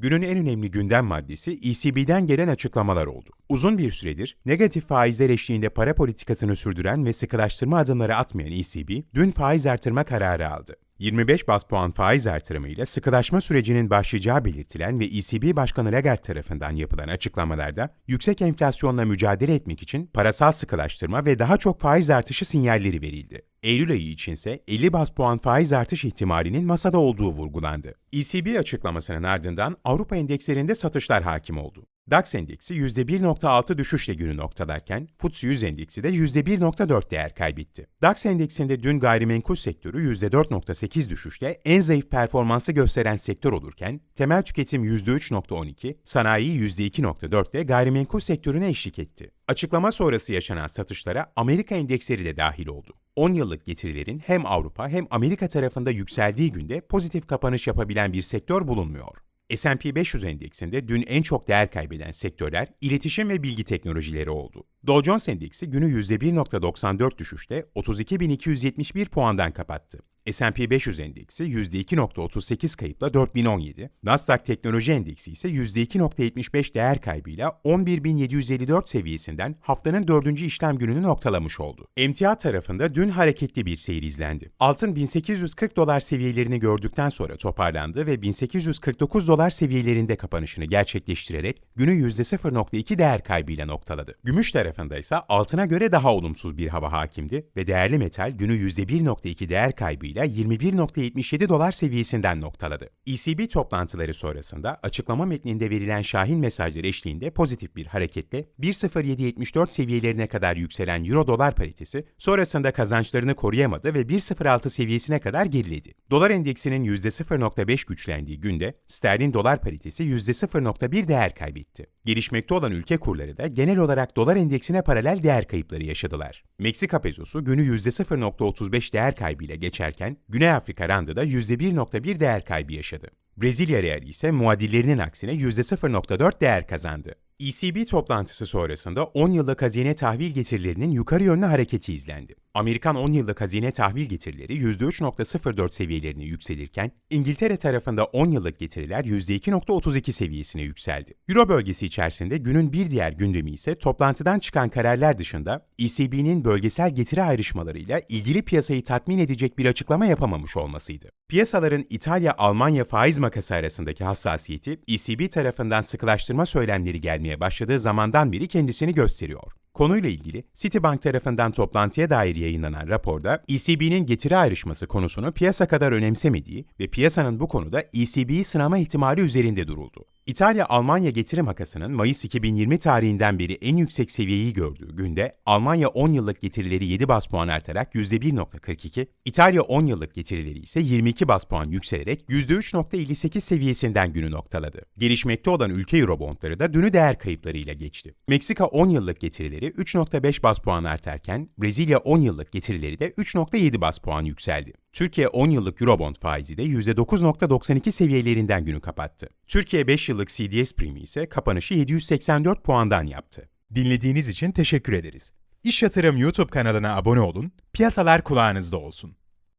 Günün en önemli gündem maddesi ECB'den gelen açıklamalar oldu. Uzun bir süredir negatif faizler eşliğinde para politikasını sürdüren ve sıkılaştırma adımları atmayan ECB, dün faiz artırma kararı aldı. 25 bas puan faiz artırımıyla sıkılaşma sürecinin başlayacağı belirtilen ve ECB Başkanı Lagarde tarafından yapılan açıklamalarda yüksek enflasyonla mücadele etmek için parasal sıkılaştırma ve daha çok faiz artışı sinyalleri verildi. Eylül ayı içinse 50 bas puan faiz artış ihtimalinin masada olduğu vurgulandı. ECB açıklamasının ardından Avrupa endekslerinde satışlar hakim oldu. DAX endeksi %1.6 düşüşle günü noktalarken FTSE 100 endeksi de %1.4 değer kaybetti. DAX endeksinde dün gayrimenkul sektörü %4.8 düşüşle en zayıf performansı gösteren sektör olurken temel tüketim %3.12, sanayi %2.4 ile gayrimenkul sektörüne eşlik etti. Açıklama sonrası yaşanan satışlara Amerika endeksleri de dahil oldu. 10 yıllık getirilerin hem Avrupa hem Amerika tarafında yükseldiği günde pozitif kapanış yapabilen bir sektör bulunmuyor. S&P 500 endeksinde dün en çok değer kaybeden sektörler iletişim ve bilgi teknolojileri oldu. Dow Jones endeksi günü %1.94 düşüşle 32.271 puandan kapattı. S&P 500 endeksi %2.38 kayıpla 4017, Nasdaq Teknoloji Endeksi ise %2.75 değer kaybıyla 11.754 seviyesinden haftanın dördüncü işlem gününü noktalamış oldu. Emtia tarafında dün hareketli bir seyir izlendi. Altın 1840 dolar seviyelerini gördükten sonra toparlandı ve 1849 dolar seviyelerinde kapanışını gerçekleştirerek günü %0.2 değer kaybıyla noktaladı. Gümüş tarafında ise altına göre daha olumsuz bir hava hakimdi ve değerli metal günü %1.2 değer kaybıyla 21.77 dolar seviyesinden noktaladı. ECB toplantıları sonrasında açıklama metninde verilen şahin mesajları eşliğinde pozitif bir hareketle 1.0774 seviyelerine kadar yükselen euro dolar paritesi sonrasında kazançlarını koruyamadı ve 1.06 seviyesine kadar geriledi. Dolar endeksinin %0.5 güçlendiği günde sterlin dolar paritesi %0.1 değer kaybetti. Gelişmekte olan ülke kurları da genel olarak dolar endeksine paralel değer kayıpları yaşadılar. Meksika pezosu günü %0.35 değer kaybıyla geçerken Güney Afrika randı da %1.1 değer kaybı yaşadı. Brezilya reali ise muadillerinin aksine %0.4 değer kazandı. ECB toplantısı sonrasında 10 yıllık hazine tahvil getirilerinin yukarı yönlü hareketi izlendi. Amerikan 10 yıllık hazine tahvil getirileri %3.04 seviyelerine yükselirken, İngiltere tarafında 10 yıllık getiriler %2.32 seviyesine yükseldi. Euro bölgesi içerisinde günün bir diğer gündemi ise toplantıdan çıkan kararlar dışında ECB'nin bölgesel getiri ayrışmalarıyla ilgili piyasayı tatmin edecek bir açıklama yapamamış olmasıydı. Piyasaların İtalya-Almanya faiz makası arasındaki hassasiyeti ECB tarafından sıkılaştırma söylemleri gelmeye başladığı zamandan beri kendisini gösteriyor. Konuyla ilgili Citibank tarafından toplantıya dair yayınlanan raporda ECB'nin getiri ayrışması konusunu piyasa kadar önemsemediği ve piyasanın bu konuda ECB'yi sınama ihtimali üzerinde duruldu. İtalya-Almanya getiri makasının Mayıs 2020 tarihinden beri en yüksek seviyeyi gördüğü günde Almanya 10 yıllık getirileri 7 bas puan artarak %1.42, İtalya 10 yıllık getirileri ise 22 bas puan yükselerek %3.58 seviyesinden günü noktaladı. Gelişmekte olan ülke Eurobondları da dünü değer kayıplarıyla geçti. Meksika 10 yıllık getirileri 3.5 bas puan artarken Brezilya 10 yıllık getirileri de 3.7 bas puan yükseldi. Türkiye 10 yıllık Eurobond faizi de %9.92 seviyelerinden günü kapattı. Türkiye 5 yıllık CDS primi ise kapanışı 784 puandan yaptı. Dinlediğiniz için teşekkür ederiz. İş Yatırım YouTube kanalına abone olun, piyasalar kulağınızda olsun.